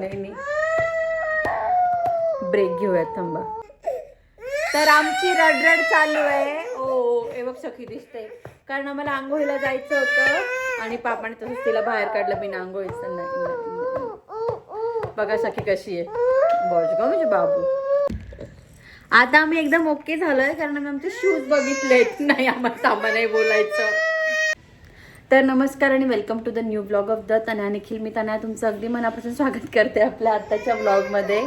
नाही ब्रेक घेऊयात थांबा. तर आमची रडरड चालू आहे. ओ हे बघ सखी दिसते. कारण आम्हाला आंघोळीला जायचं होतं आणि पापाने तसंच तिला बाहेर काढलं मी आंघोळीचं. नाही, नाही. बघा सखी कशी आहे. बॉज ग म्हणजे बाबू. आता आम्ही एकदम ओके झालोय कारण आम्ही आमचे शूज बघितलेत. नाही आम्हाला सामान नाही बोलायचं. तर नमस्कार आणि welcome to the new blog of the Tanya Nikhil मी तन्या तुमचं अगदी मनापासून स्वागत करते आपल्या आत्ताच्या ब्लॉगमध्ये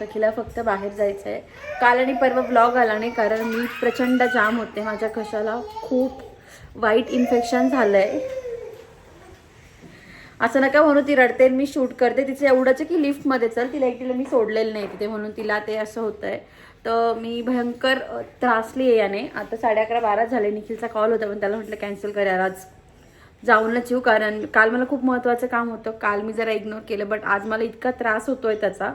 सखीला फक्त बाहेर जायचं आहे काल आणि परवा ब्लॉग आला नाही कारण मी प्रचंड जाम होते. माझ्या कशाला खूप वाईट इन्फेक्शन झालं आहे असं नका म्हणू ती रडते मी शूट करते. तिचं एवढंच की लिफ्टमध्ये चल तिला एकटीला मी सोडलेलं नाही तिथे म्हणून तिला ते असं होतं आहे तर मी भयंकर त्रासली आहे याने. आता साडे अकरा बारा झाले निखिलचा कॉल होता पण त्याला म्हटलं कॅन्सल करायला आज जाऊनच येऊ कारण काल मला खूप महत्त्वाचं काम होतं. काल मी जरा इग्नोर केलं बट आज मला इतका त्रास होतोय त्याचा.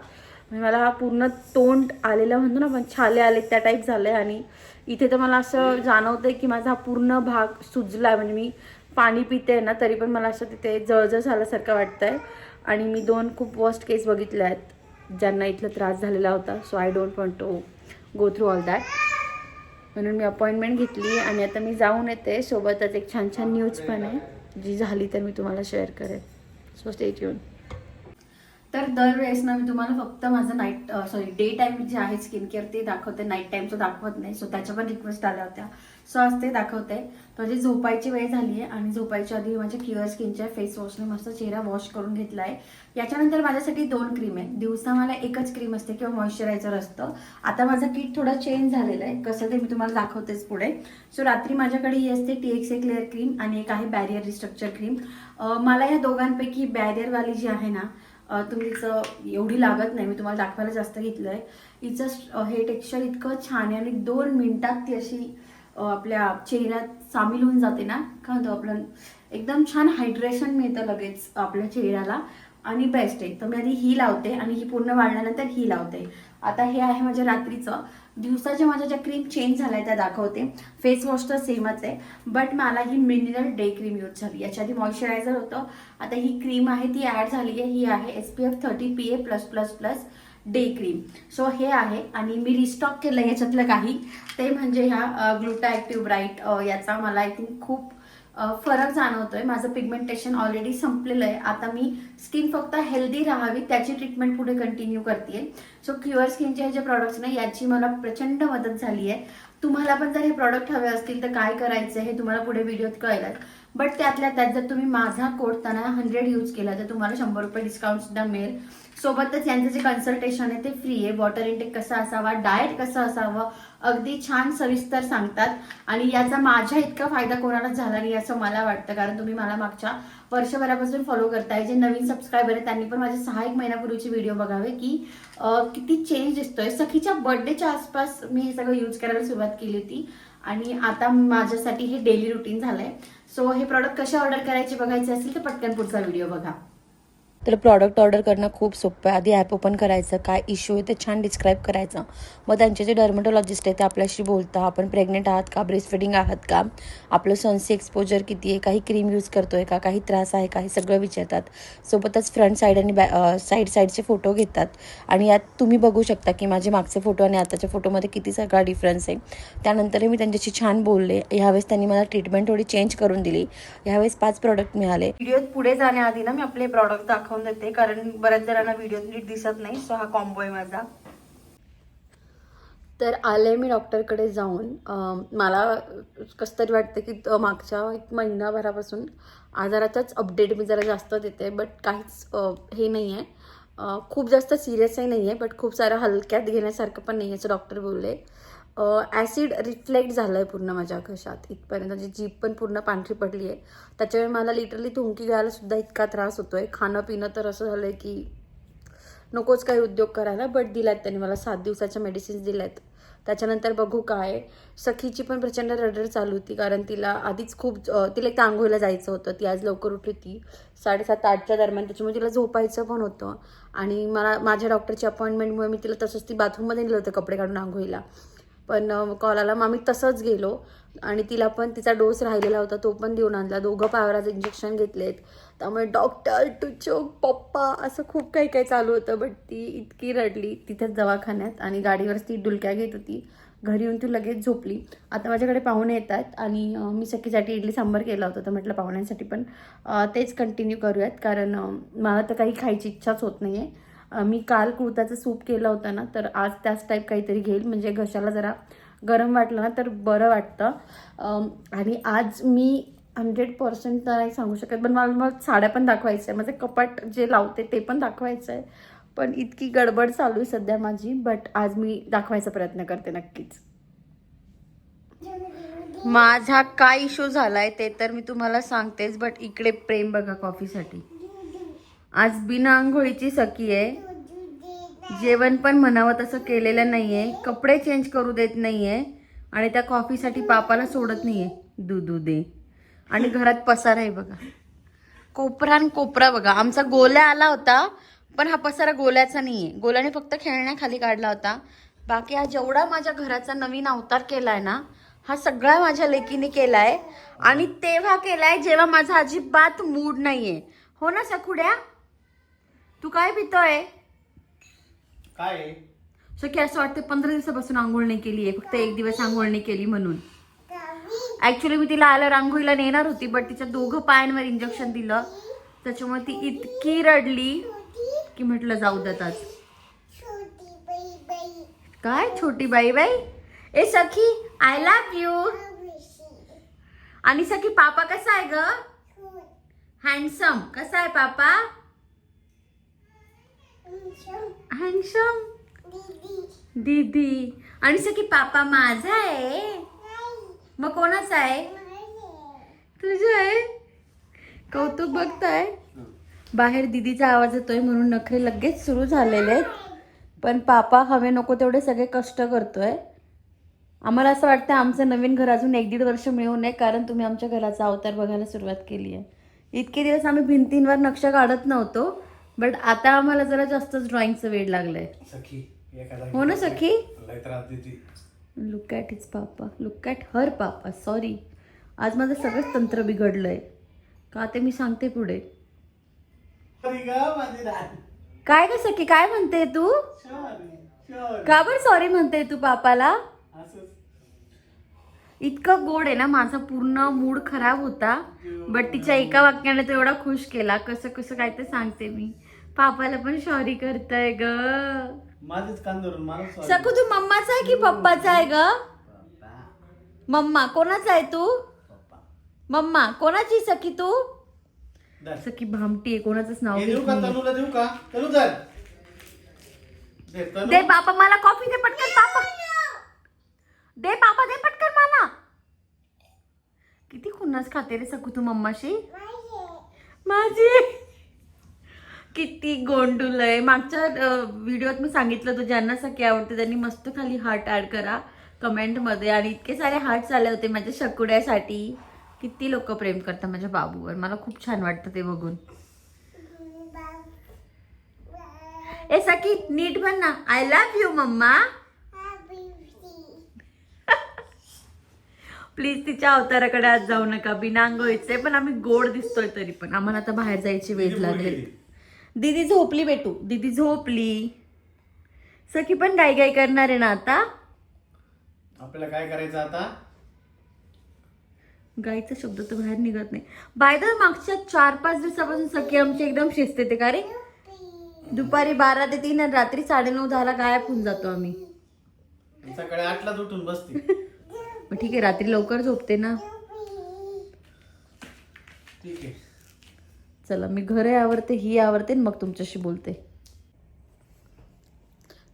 मला हा पूर्ण तोंड आलेला म्हणतो ना पण छाले आले त्या टाईप झालं आहे आणि इथे तर मला असं जाणवतं की माझा हा पूर्ण भाग सुजला आहे म्हणजे मी पाणी पिते ना तरी पण मला असं तिथे जळजळ झाल्यासारखं वाटतं आहे आणि मी दोन खूप वर्स्ट केस बघितले आहेत ज्यांना इथला त्रास झालेला होता. So I don't want to go through all that म्हणून मी अपॉइंटमेंट घेतली आणि आता मी जाऊन येते. सोबतच एक छान छान न्यूज पण आहे. जी झाली तर मी तुम्हाला शेअर करेन. सो स्टे ट्यून तर दरवेळेस ना मी तुम्हाला फक्त माझं नाईट सॉरी डे टाईम जे आहे स्किन केअर ते दाखवते. नाईट टाईमचं दाखवत नाही. सो त्याच्या पण रिक्वेस्ट आल्या होत्या. सो आज ते दाखवते. माझी झोपायची वेळ झाली आहे आणि झोपायच्या आधी माझ्या क्युअर स्किनच्या फेस वॉशने मस्त चेहरा वॉश करून घेतला आहे याच्यानंतर माझ्यासाठी दोन क्रीम आहे दिवसा मला एकच क्रीम असते किंवा मॉइश्चरायझर असतं. आता माझं किट थोडं चेंज झालेलं आहे कसं ते मी तुम्हाला दाखवतेच पुढे. सो रात्री माझ्याकडे ही असते T X A clear cream आणि एक आहे बॅरियर रिस्ट्रक्चर क्रीम मला या दोघांपैकी बॅरियरवाली जी आहे ना तुम्ही तुम्हीचं एवढी लागत नाही. मी तुम्हाला दाखवायला जास्त घेतलं आहे हिचं हे टेक्स्चर इतकं छान आहे आणि दोन मिनिटात ती अशी आपल्या चेहऱ्यात सामील होऊन जाते ना काय म्हणतो आपलं एकदम छान हायड्रेशन मिळतं लगेच आपल्या चेहऱ्याला. आणि बेस्ट आहे. तर मी आधी ही लावते आणि ही पूर्ण वाढल्यानंतर ही लावते. आता हे आहे माझ्या रात्रीचं. दिवसाच्या माझ्या ज्या क्रीम चेंज झाल्या त्या दाखवते. फेस वॉश तर सेमच आहे. बट मला ही मिनरल डे क्रीम यूज झाली. याच्या आधी मॉइश्चरायझर होतं. आता ही क्रीम आहे ती ॲड झाली आहे. ही आहे S P F thirty P A plus plus plus day cream so हे आहे आणि मी रिस्टॉक केलं याच्यातलं काही. ते म्हणजे ह्या ग्लुटा ॲक्टिव्ह ब्राईट याचा मला आय थिंक खूप फरक जाणवतोय. माझं पिगमेंटेशन ऑलरेडी संपलेलं आहे. आता मी स्किन फक्त हेल्दी राहावी त्याची ट्रीटमेंट पुढे कंटिन्यू करते सो क्युअर स्किनचे हे जे प्रॉडक्ट्स ना याची मला प्रचंड मदत झाली आहे तुम्हाला पण जर हे प्रॉडक्ट हवे असतील तर काय करायचं हे तुम्हाला पुढे व्हिडिओत कळेल बट त्यातल्या त्यात जर तुम्ही माझा कोड त्यांना हंड्रेड यूज केला तर तुम्हाला शंभर रुपये डिस्काउंट सुद्धा मिळेल. सोबतच यांचं जे कन्सल्टेशन आहे ते फ्री आहे. वॉटर इंटेक कसा असावा डाएट कसं असावं अगदी छान सविस्तर सांगतात. आणि याचा माझ्या इतका फायदा कोणालाच झाला नाही असं मला वाटतं. कारण तुम्ही मला मागच्या वर्षभरापासून फॉलो करताय. जे नवीन सबस्क्रायबर आहे त्यांनी पण माझे सहा एक महिन्यापूर्वीचे व्हिडिओ बघावे की किती चेंज दिसतोय. सखीच्या बर्थडेच्या आसपास मी हे सगळं यूज करायला सुरुवात केली होती. आणि आता माझ्यासाठी हे डेली रुटीन झालंय. सो हे प्रॉडक्ट कसे ऑर्डर करायचे बघायचे असेल तर पटकन पुढचा व्हिडिओ बघा. तर प्रॉडक्ट ऑर्डर करणं खूप सोपं आहे. आधी ॲप ओपन करायचं काय इश्यू आहे ते छान डिस्क्राईब करायचं. मग त्यांचे जे डर्मॅटॉलॉजिस्ट आहे ते आपल्याशी बोलता आपण प्रेग्नेंट आहात का? ब्रेस्ट फिडिंग आहात का? आपलं सनसी एक्सपोजर किती आहे? काही क्रीम यूज करतो आहे का? काही त्रास आहे का? हे सगळं विचारतात. सोबतच फ्रंट साईड आणि बॅ साईड साईडचे फोटो घेतात. आणि यात तुम्ही बघू शकता की माझे मागचे फोटो आणि आताच्या फोटोमध्ये किती सगळा डिफरन्स आहे. त्यानंतरही मी त्यांच्याशी छान बोलले. ह्यावेळेस त्यांनी मला ट्रीटमेंट थोडी चेंज करून दिली. ह्यावेळेस पाच प्रॉडक्ट मिळाले. व्हिडिओत पुढे जाण्याआधी ना मी आपले प्रॉडक्ट दाखव दाखवून देते कारण बऱ्याच जणांना व्हिडिओ नीट दिसत नाही सो हा कॉम्बो आहे माझा. तर आले मी डॉक्टरकडे जाऊन. मला कसं तरी वाटतं की मागच्या एक महिनाभरापासून आजाराचाच अपडेट मी जरा जास्त देते बट काहीच हे नाही आहे खूप जास्त सिरियसही नाही आहे बट खूप सारं हलक्यात घेण्यासारखं पण नाही आहे असं डॉक्टर बोलले. ॲसिड रिफ्लेक्ट झालं आहे पूर्ण माझ्या घशात. इथपर्यंत म्हणजे जीभ पण पूर्ण पांढरी पडली आहे त्याच्यामुळे मला लिटरली थुंकी घ्यायलासुद्धा इतका त्रास होतो आहे खाणं पिणं तर असं झालं आहे की नकोच काही उद्योग करायला बट दिल्यात त्यांनी मला. सात दिवसाच्या मेडिसिन्स दिल्यात. त्याच्यानंतर बघू काय. सखीची पण प्रचंड रडर चालू होती कारण तिला आधीच खूप तिला एक आंघोळीला जायचं होतं. ती आज लवकर उठली होती. साडेसात आठच्या दरम्यान त्याच्यामुळे तिला झोपायचं पण होतं. आणि मला माझ्या डॉक्टरची अपॉइंटमेंटमुळे मी तिला तसंच ती बाथरूममध्ये नेलं होतं कपडे काढून आंघोळीला. पण कॉल आला. मग आम्ही तसंच गेलो. आणि तिला पण तिचा डोस राहिलेला होता. तो पण देऊन आणला. दोघं पावराचं इंजेक्शन घेतलेत. त्यामुळे डॉक्टर टू चोक पप्पा असं खूप काही काही चालू होतं. बट ती इतकी रडली. तिथेच दवाखान्यात आणि गाडीवरच ती डुलक्या घेत होती. घरी येऊन ती लगेच झोपली. आता माझ्याकडे पाहुणे येतात. आणि मी सखीसाठी इडली सांबार केला होता. तर म्हटलं पाहुण्यांसाठी पण तेच कंटिन्यू करूयात. कारण मला तर काही खायची इच्छाच होत नाही आहे मी काल कुर्ताचं सूप केलं होतं ना तर आज त्याच टाईप काहीतरी घेईल. म्हणजे घशाला जरा गरम वाटलं ना तर बरं वाटतं. आणि आज मी हंड्रेड पर्सेंट तर नाही सांगू शकत पण मला मग साड्या पण दाखवायचं आहे माझे कपाट जे लावते ते पण दाखवायचं आहे. पण इतकी गडबड चालू आहे सध्या माझी बट आज मी दाखवायचा प्रयत्न करते नक्कीच. माझा काय इश्यू झालाय ते तर मी तुम्हाला सांगतेच बट इकडे प्रेम बघा कॉफीसाठी आज बिना आंघोळीची सखी आहे. जेवण पण म्हणावं तसं केलेलं नाही आहे कपडे चेंज करू देत नाही आहे आणि त्या कॉफीसाठी पापाला सोडत नाही आहे दूध दे. आणि घरात पसारा आहे बघा. कोपरा आणि कोपरा बघा. आमचा गोल्या आला होता पण हा पसारा गोल्याचा नाही आहे गोल्याने फक्त खेळण्याखाली काढला होता. बाकी हा जेवढा माझ्या घराचा नवीन अवतार केलाय ना हा सगळा माझ्या लेकीने केलाय. आणि तेव्हा केलाय जेव्हा माझा अजिबात मूड नाहीये. हो ना सखुड्या? तू काय पितोय? काय? आहे? शक्य असं वाटतं पंधरा दिवसापासून आंघोळ नाही केली आहे फक्त एक दिवस आंघोळ नाही केली म्हणून. ऍक्च्युली मी तिला आल्यावर आंघोळीला नेणार होती बट तिच्या दोघं पायांवर इंजेक्शन दिलं. त्याच्यामुळे ती इतकी रडली की म्हटलं जाऊ देत आज काय छोटी बाई बाई? ए सखी आय लव्ह यू आणि सखी पापा कसा आहे ग? हँडसम कसा आहे पापा? हँडसम दीदी. आणि सखी पापा माझा आहे? मग कोणाचा आहे? तुझं आहे? कौतुक बघताय? बाहेर दीदीचा आवाज येतोय म्हणून नखरे लगेच सुरू झालेले आहेत. पण पापा हवे नको तेवढे सगळे कष्ट करतोय. आम्हाला असं वाटतं आमचं नवीन घर अजून एक दीड वर्ष मिळू नये कारण तुम्ही आमच्या घराचा अवतार बघायला सुरुवात केली आहे इतके दिवस आम्ही भिंतींवर नक्षा काढत नव्हतो. बट आता आम्हाला जरा जास्तच ड्रॉइंगचं वेळ लागलंय. सखी हो ना सखी? Look at his papa look at her papa sorry आज माझं सगळंच तंत्र बिघडलंय. का ते मी सांगते पुढे? काय ग सखी काय म्हणते तू? का बरं सॉरी म्हणते तू पापाला? इतकं गोड आहे ना माझा पूर्ण मूड खराब होता. बट तिच्या एका वाक्याने तो एवढा खुश केला. कसं कसं काय ते सांगते मी. पापाला पण सॉरी करतय ग. माझेच कान धरून मला सॉरी सकू तू मम्माचा आहे की पप्पाचा आहे ग? पप्पा. मम्मा कोणाचा आहे तू? पप्पा. मम्मा कोणाची सखी तू? धर. सखी भामटी आहे कोणाचंच नाव हे घेत देऊ का नाहीये. तनूला देऊ का? तनू धर. दे तनू. दे बापा मला कॉफी दे पटकन पापा. दे पापा दे पटकन मला. किती खुन्नस खाते रे सकू तू मम्माशी? माझी. किती गोंडूल आहे मागच्या व्हिडिओत मी सांगितलं होतं ज्यांना सखी आवडते त्यांनी मस्त खाली हार्ट ऍड करा कमेंटमध्ये. आणि इतके सारे हार्ट आले होते माझ्या शकुड्यासाठी. किती लोक प्रेम करतात माझ्या बाबूवर. मला खूप छान वाटतं ते बघून. ए सखी नीट म्हण ना. आय लव्ह यू मम्मा. प्लीज तिच्या अवताराकडे आज जाऊ नका. बिना आंघोळीचे पण आम्ही गोड दिसतोय तरी पण. आम्हाला आता बाहेर जायची वेळ लागली. दीदी झोपली बेटू. दीदी झोपली. सखी पण गाई गाई करणार आहे ना आता? आपल्याला काय करायचं आता? गाईचा शब्द तर बाहेर निघत नाही. बाय द मागच्या चार पाच दिवसापासून सखी आमची एकदम शिस्त येते का रे? दुपारी बारा ते तीन आणि रात्री साडेनऊ दहाला गायब होऊन जातो आम्ही. सकाळी आठलाच उठून बसते. मग ठीक आहे रात्री लवकर झोपते ना. ठीक आहे. चला मी घरे आवडते ही आवडते आणि मग तुमच्याशी बोलते.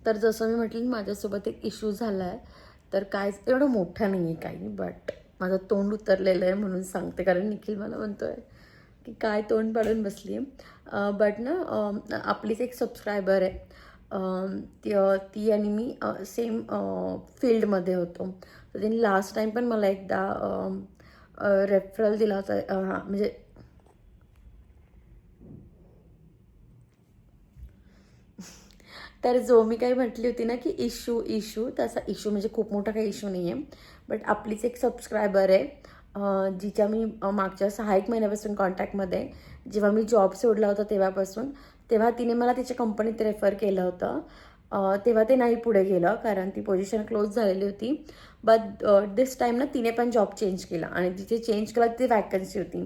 तर जसं मी म्हटलं माझ्यासोबत एक इश्यू झाला आहे तर काय एवढं मोठा नाही आहे काही बट माझं तोंड उतरलेलं आहे म्हणून सांगते. कारण निखिल मला म्हणतो आहे की काय तोंड पाडून बसली आहे बट ना आपलीच एक सबस्क्रायबर आहे. ती ती आणि मी सेम फील्डमध्ये होतो. तर त्यांनी लास्ट टाईम पण मला एकदा रेफरल दिला होता. म्हणजे तर जो मी काही म्हटली होती ना की इश्यू इश्यू तसा इश्यू म्हणजे खूप मोठा काही इश्यू नाही आहे बट आपलीच एक सबस्क्रायबर आहे जिच्या मी मागच्या सहा एक महिन्यापासून कॉन्टॅक्टमध्ये जेव्हा मी जॉब सोडला होता तेव्हापासून तेव्हा तिने मला तिच्या कंपनीत रेफर केलं होतं. तेव्हा ते नाही पुढे गेलं कारण ती पोझिशन क्लोज झालेली होती. बट दिस टाईम ना तिने पण जॉब चेंज केला आणि तिथे चेंज केला तिथे वॅकन्सी होती.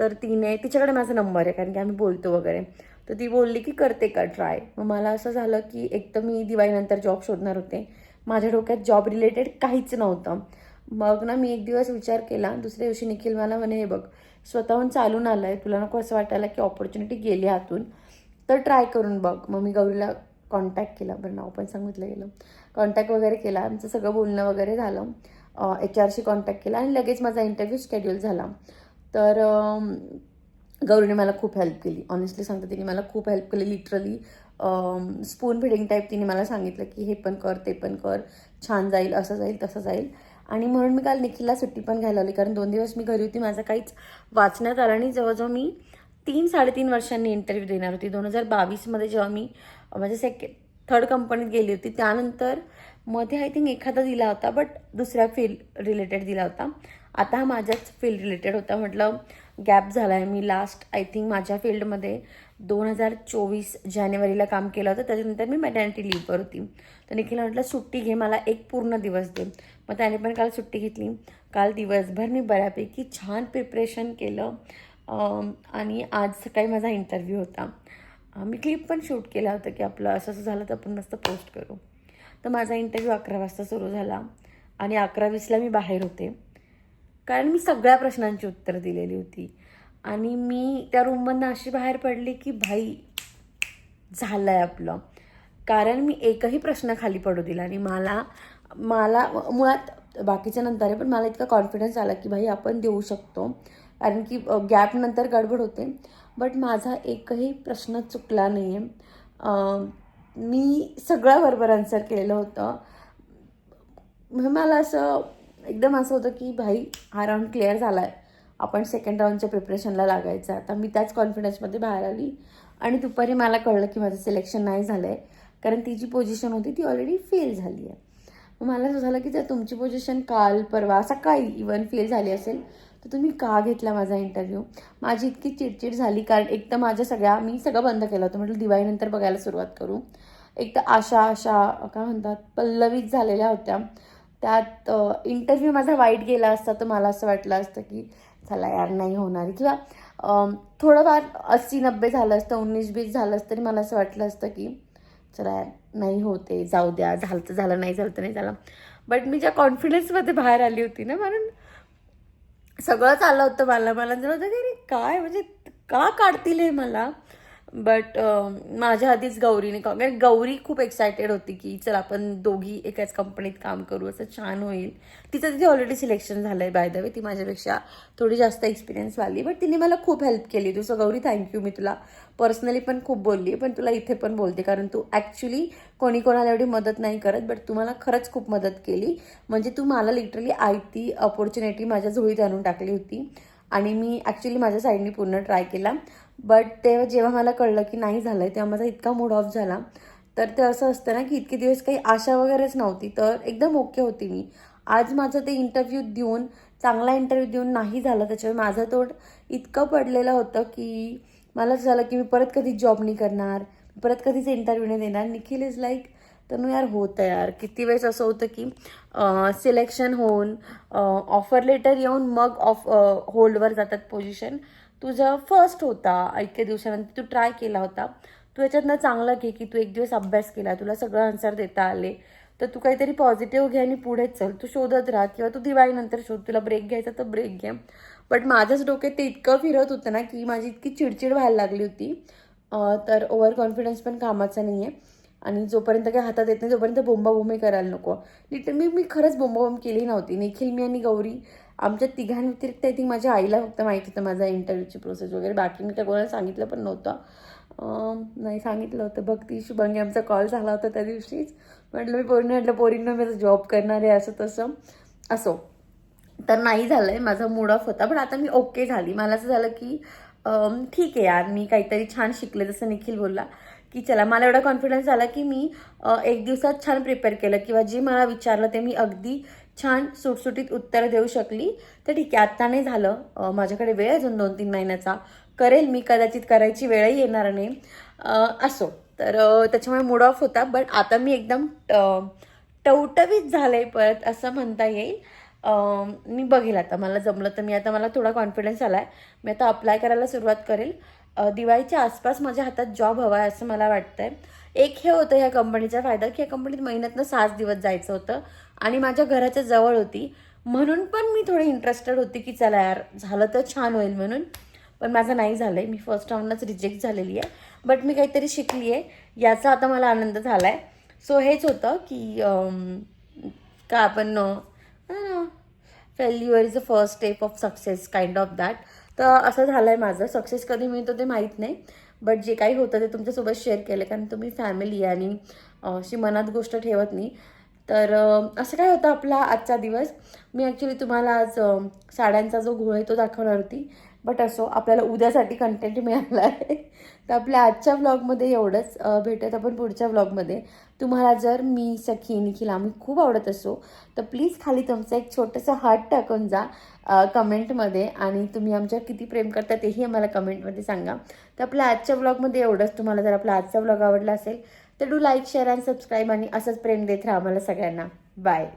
तर तिने तिच्याकडे माझा नंबर आहे कारण की आम्ही बोलतो वगैरे. तर ती बोलली की करते का ट्राय मग मला असं झालं की एक तर मी दिवाळीनंतर जॉब शोधणार होते. माझ्या डोक्यात जॉब रिलेटेड काहीच नव्हतं. मग ना मी एक दिवस विचार केला. दुसऱ्या दिवशी निखिल मला म्हणे हे बघ स्वतःहून चालून आलं आहे तुला नको असं वाटायला की ऑपॉर्च्युनिटी गेली हातून तर ट्राय करून बघ. मग मी गौरीला कॉन्टॅक्ट केला. बरं नाव पण सांगितलं गेलं. कॉन्टॅक्ट वगैरे केला. आमचं सगळं बोलणं वगैरे झालं. एच आरशी कॉन्टॅक्ट केला. आणि लगेच माझा इंटरव्ह्यू शेड्यूल झाला. तर गौरीने मला खूप हेल्प केली. ऑनेस्टली सांगते तिने मला खूप हेल्प केली लिटरली स्पून फिडिंग टाईप तिने मला सांगितलं की हे पण कर ते पण कर छान जाईल असं जाईल तसं जाईल. आणि म्हणून मी काल निखिलला सुट्टी पण घ्यायला आली कारण दोन दिवस मी घरी होती माझं काहीच वाचण्यात आलं आणि जवळजवळ मी तीन साडेतीन वर्षांनी इंटरव्ह्यू देणार होती. दोन हजार बावीसमध्ये जेव्हा मी म्हणजे सेकंड थर्ड कंपनीत गेली होती त्यानंतरमध्ये आय थिंक एखादा दिला होता बट दुसऱ्या फील्ड रिलेटेड दिला होता. आता हा माझ्याच फील्ड रिलेटेड होता. म्हटलं गॅप झाला आहे मी लास्ट आय थिंक माझ्या फील्डमध्ये दोन हजार चोवीस जानेवारीला काम केलं होतं. त्याच्यानंतर मी मॅटर्निटी लीववर होती. तर निखिलला म्हटलं सुट्टी घे मला एक पूर्ण दिवस दे. मग त्याने पण काल सुट्टी घेतली. काल दिवसभर मी बऱ्यापैकी छान प्रिपरेशन केलं. आणि आज सकाळी माझा इंटरव्ह्यू होता. मी क्लिप पण शूट केला होता की आपलं असं असं झालं तर आपण मस्त पोस्ट करू. तर माझा इंटरव्ह्यू अकरा वाजता सुरू झाला. आणि अकरा वीसला मी बाहेर होते. कारण मी सगळ्या प्रश्नांची उत्तरं दिलेली होती. आणि मी त्या रूममधनं अशी बाहेर पडली की भाई झालं आहे आपलं. कारण मी एकही प्रश्न खाली पडू दिला आणि मला मला मुळात बाकीच्या नंतर आहे पण मला इतका कॉन्फिडन्स आला की भाई आपण देऊ शकतो. कारण की गॅप नंतर गडबड होते. बट माझा एकही प्रश्न चुकला नाही आहे मी सगळं बरोबर आन्सर केलेलं होतं. मला असं एकदम असं होतं की भाई हा राऊंड क्लिअर झाला आहे आपण सेकंड राऊंडच्या प्रिपरेशनला लागायचं. आता मी त्याच कॉन्फिडन्समध्ये बाहेर आली आणि दुपारी मला कळलं की माझं सिलेक्शन नाही झालं आहे कारण ती जी पोझिशन होती ती ऑलरेडी फेल झाली आहे. मग मला असं झालं की जर तुमची पोझिशन काल परवा सकाळी इवन फेल झाली असेल तर तुम्ही का घेतला माझा इंटरव्ह्यू माझी इतकी चिडचिड झाली कारण एक तर माझ्या सगळ्या मी सगळं बंद केलं होतं. म्हटलं दिवाळीनंतर बघायला सुरुवात करू. एक तर आशा आशा काय म्हणतात पल्लवीत झालेल्या होत्या. त्यात इंटरव्ह्यू माझा वाईट गेला असता तर मला असं वाटलं असतं की चला यार नाही होणार. किंवा थोडंफार अस्सी नब्बे झालं असतं उन्नीस बीस झालं असतं तरी मला असं वाटलं असतं की चला यार नाही होते जाऊ द्या झालं तर झालं नाही झालं तर नाही झालं. बट मी ज्या कॉन्फिडन्समध्ये बाहेर आली होती ना म्हणून सगळंच आलं होतं मला. मला झालं होतं की अरे काय म्हणजे का काढतील हे मला? बट um, माझ्या आधीच गौरीने का कारण म्हणजे गौरी खूप एक्सायटेड होती की चल आपण दोघी एकाच कंपनीत काम करू असं छान होईल. तिचं तिथे ऑलरेडी सिलेक्शन झालं आहे बाय द वे ती माझ्यापेक्षा थोडी जास्त एक्सपिरियन्सवाली बट तिने मला खूप हेल्प केली. तू सो गौरी थँक्यू मी तुला पर्सनली पण खूप बोलली पण तुला इथे पण बोलते कारण तू ॲक्च्युली कोणी कोणाला एवढी मदत नाही करत बट तू मला खरंच खूप मदत केली. म्हणजे तू मला लिटरली आयती अपॉर्च्युनिटी माझ्या झोळीत आणून टाकली होती. आणि मी ॲक्च्युली माझ्या साईडनी पूर्ण ट्राय केला. बट तेव्हा जेव्हा मला कळलं की नाही झालं आहे तेव्हा माझा इतका मूड ऑफ झाला. तर ते असं असतं ना की इतके दिवस काही आशा वगैरेच नव्हती. तर एकदम ओके होती मी. आज माझं ते इंटरव्ह्यू देऊन चांगला इंटरव्ह्यू देऊन नाही झाला. त्याच्यामुळे माझं तोंड इतकं पडलेलं होतं की मला झालं की मी परत कधी जॉब नाही करणार परत कधीच इंटरव्ह्यू नाही देणार. निखिल इज लाईक तर मग यार होतं यार. किती वेळेस असं होतं की सिलेक्शन होऊन ऑफर लेटर येऊन मग ऑफ होल्डवर जातात पोझिशन तुझं फर्स्ट होता इतक्या दिवसानंतर तू ट्राय केला होता. तू याच्यातनं चांगलं घे की तू एक दिवस अभ्यास केला तुला सगळं आन्सर देता आले. तर तू काहीतरी पॉझिटिव्ह घे आणि पुढे चल. तू शोधत राहा किंवा तू दिवाळीनंतर शोध. तुला ब्रेक घ्यायचा तर ब्रेक घे. बट माझ्याच डोक्यात ते इतकं फिरत होतं ना की माझी इतकी चिडचिड व्हायला लागली होती. तर ओव्हर कॉन्फिडन्स पण कामाचा नाही आहे आणि जोपर्यंत काही हातात येत नाही तोपर्यंत बोंबाबोंबी करायला नको. लिटर मी मी खरंच बोंबाबोंब केली नव्हती. निखिल मी आणि गौरी आमच्या तिघांव्यतिरिक्त आय थिंक माझ्या आईला फक्त माहीत होतं माझा इंटरव्ह्यूची प्रोसेस वगैरे. बाकी मी त्या कोणाला सांगितलं पण नव्हतं. नाही सांगितलं होतं. भक्ती शुभांगी आमचा कॉल झाला होता त्या दिवशीच. म्हटलं मी पोरीनं म्हटलं पोरींना मी जॉब करणार आहे असं तसं. असो. तर नाही झालं आहे माझा मूड ऑफ होता. पण आता मी ओके झाली. मला असं झालं की ठीक आहे यार. मी काहीतरी छान शिकले जसं निखिल बोलला की चला. मला एवढा कॉन्फिडन्स आला की मी एक दिवसात छान प्रिपेअर केलं. किंवा जे मला विचारलं ते मी अगदी छान सुटसुटीत उत्तर देऊ शकली. तर ठीक आहे आत्ता नाही झालं. माझ्याकडे वेळ अजून दोन तीन महिन्याचा. करेल मी कदाचित करायची वेळही येणार नाही. असो. तर त्याच्यामुळे मूड ऑफ होता. बट आता मी एकदम टवटवीत टवटवीत आहे परत असं म्हणता येईल. मी बघेल आता. मला जमलं तर मी आता मला थोडा कॉन्फिडन्स आला आहे मी आता अप्लाय करायला सुरुवात करेल. दिवाळीच्या आसपास माझ्या हातात जॉब हवा आहे असं मला वाटतं आहे एक हे होतं ह्या कंपनीचा फायदा की या कंपनीत महिन्यातनं सात दिवस जायचं होतं आणि माझ्या घराच्या जवळ होती. म्हणून पण मी थोडी इंटरेस्टेड होती की चला यार झालं तर छान होईल म्हणून. पण माझं नाही झालं आहे मी फर्स्ट राऊंडलाच रिजेक्ट झालेली आहे. बट मी काहीतरी शिकली आहे. याचा आता मला आनंद झाला आहे सो हेच होतं की का आपण failure is a first step of success kind of that तर असं झालं आहे माझं. सक्सेस कधी मिळतो ते माहीत नाही. बट जे काही होतं ते तुमच्यासोबत शेअर केलं कारण तुम्ही फॅमिली आणि अशी मनात गोष्ट ठेवत नाही. तर असं काय होतं आपला आजचा दिवस? मी ॲक्च्युली तुम्हाला आज साड्यांचा जो घोळ आहे तो दाखवणार होती. बट असो आपल्याला उद्यासाठी कंटेंट मिळाला आहे. तर आपल्या आजच्या व्लॉगमध्ये एवढंच. भेटत आपण पुढच्या व्लॉगमध्ये तुम्हाला जर मी सखी निखिल आम्ही खूप आवडत असो तर प्लीज खाली तुमचं एक छोटंसं हार्ट टाकून जा कमेंटमध्ये आणि तुम्ही आमच्यावर किती प्रेम करता तेही आम्हाला कमेंटमध्ये सांगा. तर आपल्या आजच्या व्लॉगमध्ये एवढंच. तुम्हाला जर आपला आजचा व्लॉग आवडला असेल तर do like share and subscribe आणि असंच प्रेम देत राहा आम्हाला सगळ्यांना. बाय